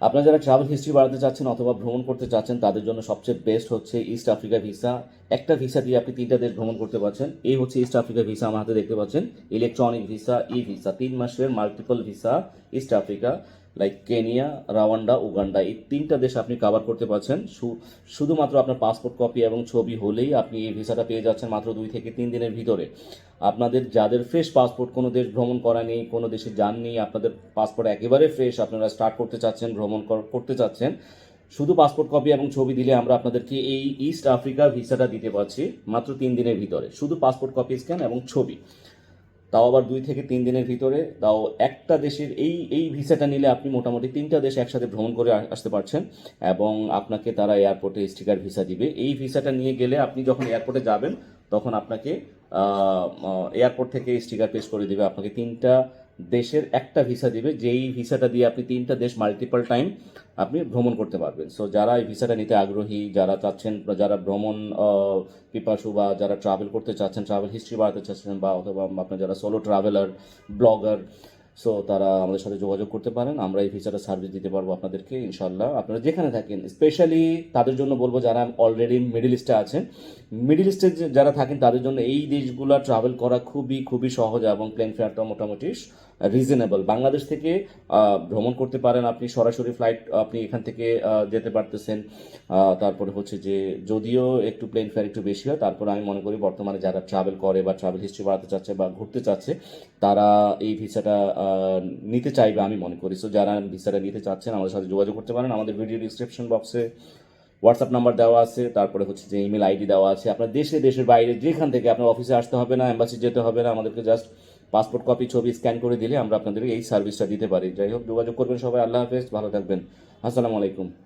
আপনারা যারা travel history বাড়াতে চাচ্ছেন অথবা ভ্রমণ করতে চাচ্ছেন, তাদের জন্য সবচেয়ে বেস্ট হচ্ছে ইস্ট আফ্রিকা ভিসা একটা ভিসা দিয়ে আপনি তিনটা দেশ ভ্রমণ করতে পারছেন। এই হচ্ছে ইস্ট আফ্রিকা ভিসা আমার হাতে দেখতে পাচ্ছেন। ইলেকট্রনিক ভিসা ই ভিসা তিন মাসের multiple visa East Africa like Kenya Rwanda Uganda এই তিনটা দেশ আপনি কভার করতে পারছেন। শুধুমাত্র আপনার পাসপোর্ট কপি এবং ছবি হলেই আপনি এই ভিসাটা পেয়ে যাচ্ছেন মাত্র দুই থেকে তিন দিনের ভিতরে। আপনাদের যাদের ফ্রেশ পাসপোর্ট কোনো দেশ ভ্রমণ করা নেই, কোনো দেশে যাননি, আপনাদের পাসপোর্ট একেবারে ফ্রেশ আপনারা স্টার্ট করতে চাচ্ছেন, ভ্রমণ করতে চাচ্ছেন, শুধু পাসপোর্ট কপি এবং ছবি দিলে আমরা আপনাদেরকে এই ইস্ট আফ্রিকা ভিসাটা দিতে পারছি মাত্র তিন দিনের ভিতরে। শুধু পাসপোর্ট কপি স্ক্যান এবং ছবি। তাও আবার দুই থেকে তিন দিনের ভিতরে, তাও একটা দেশের এই এই ভিসাটা নিলে আপনি মোটামুটি তিনটা দেশ একসাথে ভ্রমণ করে আসতে পারছেন এবং আপনাকে তারা এয়ারপোর্টে স্টিকার ভিসা দিবে। এই ভিসাটা নিয়ে গেলে আপনি যখন এয়ারপোর্টে যাবেন, তখন আপনাকে এয়ারপোর্ট থেকে স্টিকার পেশ করে দিবে, আপনাকে তিনটা দেশের একটা ভিসা দিবে, যেই ভিসাটা দিয়ে আপনি তিনটা দেশ মাল্টিপল টাইম আপনি ভ্রমণ করতে পারবেন। সো যারা এই ভিসাটা নিতে আগ্রহী, যারা চাচ্ছেন, যারা ভ্রমণ পিপাসু বা যারা ট্রাভেল করতে চাচ্ছেন ট্রাভেল হিস্ট্রি বাড়াতে চাচ্ছেন বা অথবা আপনার যারা সোলো ট্রাভেলার ব্লগার সো তারা আমাদের সাথে যোগাযোগ করতে পারেন। আমরা এই ভিসাটা সার্ভিস দিতে পারব আপনাদেরকে ইনশাল্লাহ আপনারা যেখানে থাকেন স্পেশালি তাদের জন্য বলব যারা অলরেডি মিডিল ইস্টে আছেন মিডিল ইস্টে যারা থাকেন, তাদের জন্য এই দেশগুলো ট্রাভেল করা খুবই খুবই সহজ এবং প্লেন ফেয়ারটা মোটামুটি রিজনেবল বাংলাদেশ থেকে ভ্রমণ করতে পারেন আপনি, সরাসরি ফ্লাইট আপনি এখান থেকে যেতে পারতেছেন। তারপরে হচ্ছে যে যদিও একটু প্লেন ফেয়ার একটু বেশি হয়, তারপর আমি মনে করি বর্তমানে যারা ট্রাভেল করে বা ট্রাভেল হিস্ট্রি বাড়াতে চাচ্ছে বা ঘুরতে চাচ্ছে, তারা এই ভিসাটা নিতে চাইবে আমি মনে করি। সো যারা ভিসাটা নিতে চাচ্ছেন, আমাদের সাথে যোগাযোগ করতে পারেন। আমাদের ভিডিও ডিসক্রিপশন বক্সে হোয়াটসঅ্যাপ নাম্বার দেওয়া আছে, তারপরে হচ্ছে যে ইমেল আইডি দেওয়া আছে। আপনার দেশে, দেশের বাইরে, যেখান থেকে আপনার অফিসে আসতে হবে না অ্যাম্বাসি যেতে হবে না, আমাদেরকে জাস্ট পাসপোর্ট কপি ছবি স্ক্যান করে দিলে আমরা আপনাদের এই সার্ভিসটা দিতে পারি। যাই হোক, যোগাযোগ করবেন সবাই। আল্লাহ হাফেজ, ভালো থাকবেন। আসসালামু আলাইকুম।